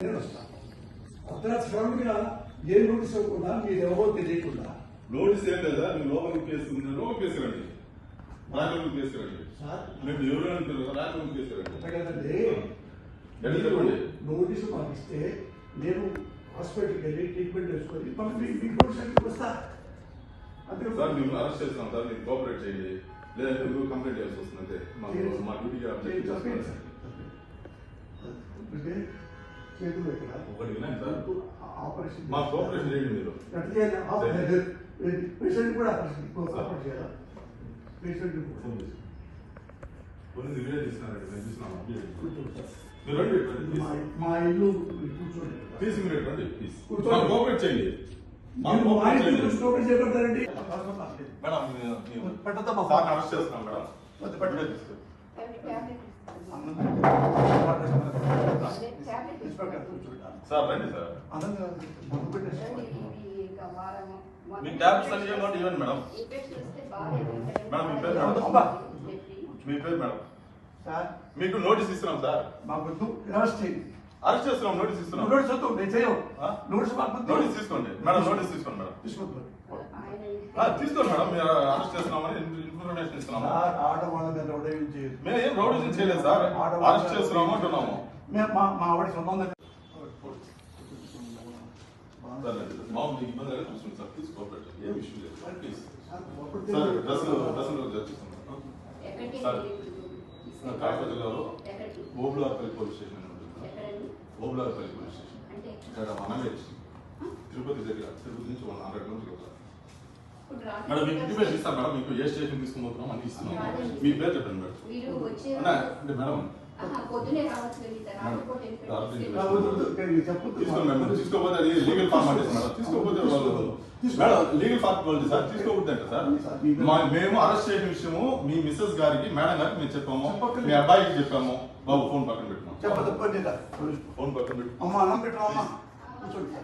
వస్తాను అర్ధరాత్రి శ్రమిక ఏ నోటీస్ ఇవ్వకుండా మీరు ఎవరో తెలియకుండా. నోటీస్ ఏం లేదా? మీరు లోపలికి కేసు లోపలికి కేసురండి రాజలోకి సార్. మీరు ఎవరు అంటారు? రాజలోకి చెప్పండి నోటీసు ఇస్తే నేను హాస్పిటల్కి వెళ్ళి ట్రీట్మెంట్ చేసుకొని మళ్ళీ మీ నోటీస్ వస్తా. అంతే సార్ మేము అరెస్ట్ చేస్తున్నాం సార్. మీరు కోఆపరేట్ చేయండి. లేదంటే మీరు కంప్లైంట్ చేయాల్సి వస్తుంది అంతే. మాకు మా డ్యూటీ అబ్జెక్ట్ అంటే చేతులు ఇక్కడ ఒకటి వినండి సార్. ఆపరేషన్ మా కోఆపరేషన్ చేయండి మీరు. ఎట్లా చేయాలి? ఆపరేషన్ పేషెంట్ కూడా ఆపరేషన్ ఆపరేషన్ చేయాలా? పేషెంట్ కూడా. ఫోన్ చేసి. Police video update. కూర్చోండి సార్. మీరు రండి. మా ఇల్లు కూర్చోండి. తీసి మీరు రండి ప్లీజ్. కూర్చోండి. కోఆపరేట్ చేయండి. చేయబడతారండి మేడం మేము- మేము పెట్టద్దమ్మా సార్ని అరెస్ట్ చేస్తున్నాం మేడం. వద్దు, పెట్టు. వీడియో తీసుకో. ఇన్స్పెక్టర్ కూర్చోండి. సార్ రండి సార్. అనంగా ముందు పెట్టేసి మీ అన్ని ఇవ్వండి ఇవ్వండి మేడం. మేడం, మీ పేరు. మీ పేరు మేడం. సార్. మీకు నోటీస్ ఇస్తున్నాం సార్. మాకు అరెస్ట్ అరెస్ట్ చేస్తున్నాం నోటీస్ ఇస్తున్నాం. నోటీస్ వద్దు నేను చేయవు? నోటీస్ మాకు నోటీస్ తీసుకోండి. మేడం నోటీస్ తీసుకోండి మేడం. ఆ, తీసుకోండి మేడం. మీరు అరెస్ట్ చేస్తున్నామని ఇన్- ఇన్ఫర్మేషన్ ఇస్తున్నాము. మేము ఏం రౌడీజం చేయలేదు సార్. అరెస్ట్ చేస్తున్నాము అంటున్నాము. మేము మా మా ఆవిడ రండి. మామూలు ఇబ్బంది అయితే చూసుకోండి సార్ ప్లీజ్ కోఆపరేట్. ఏం ఇష్యూ లేదు సార్ ప్లీజ్ సార్, సార్ డ్రెస్సులు డ్రెస్సులు చర్చిస్తున్నాం సార్. కాకపోతే గారు ఓబులాపల్లి పోలీస్ స్టేషన్. అని ఉంటుంది. ఓబులాపల్లి పోలీస్ స్టేషన్ ఇక్కడ తిరుపతి దగ్గర తిరుపతి నుంచి వన్ హండ్రెడ్ కిలోమీటర్స్ మేడం మీకు ఇంటిమేషన్ ఇస్తాను మేడం మీకు ఏ స్టేషన్ తీసుకుపోతున్నాం అని ఇస్తున్నాం. మీ పేరు చెప్పండి మేడం. మీరు వచ్చే అన్నా, అంటే మేడం తీసుకోకపోతే అది లీగల్ ఫార్మాలిటీస్ మేడం. తీసుకోకపోతే వాళ్ళు మేడం లీగల్ ఫార్మాలిటీ సార్. మా మేము అరెస్ట్ చేసిన విషయము మీ మిస్సెస్ గారికి మేడం గారికి మేము చెప్పాము. మీ అబ్బాయికి చెప్పాము. బాబు ఫోన్ పక్కన లేదా? ఫోన్ పక్కన పెట్టు. అమ్మ అన్నం పెట్టు అమ్మ. కూర్చోండి.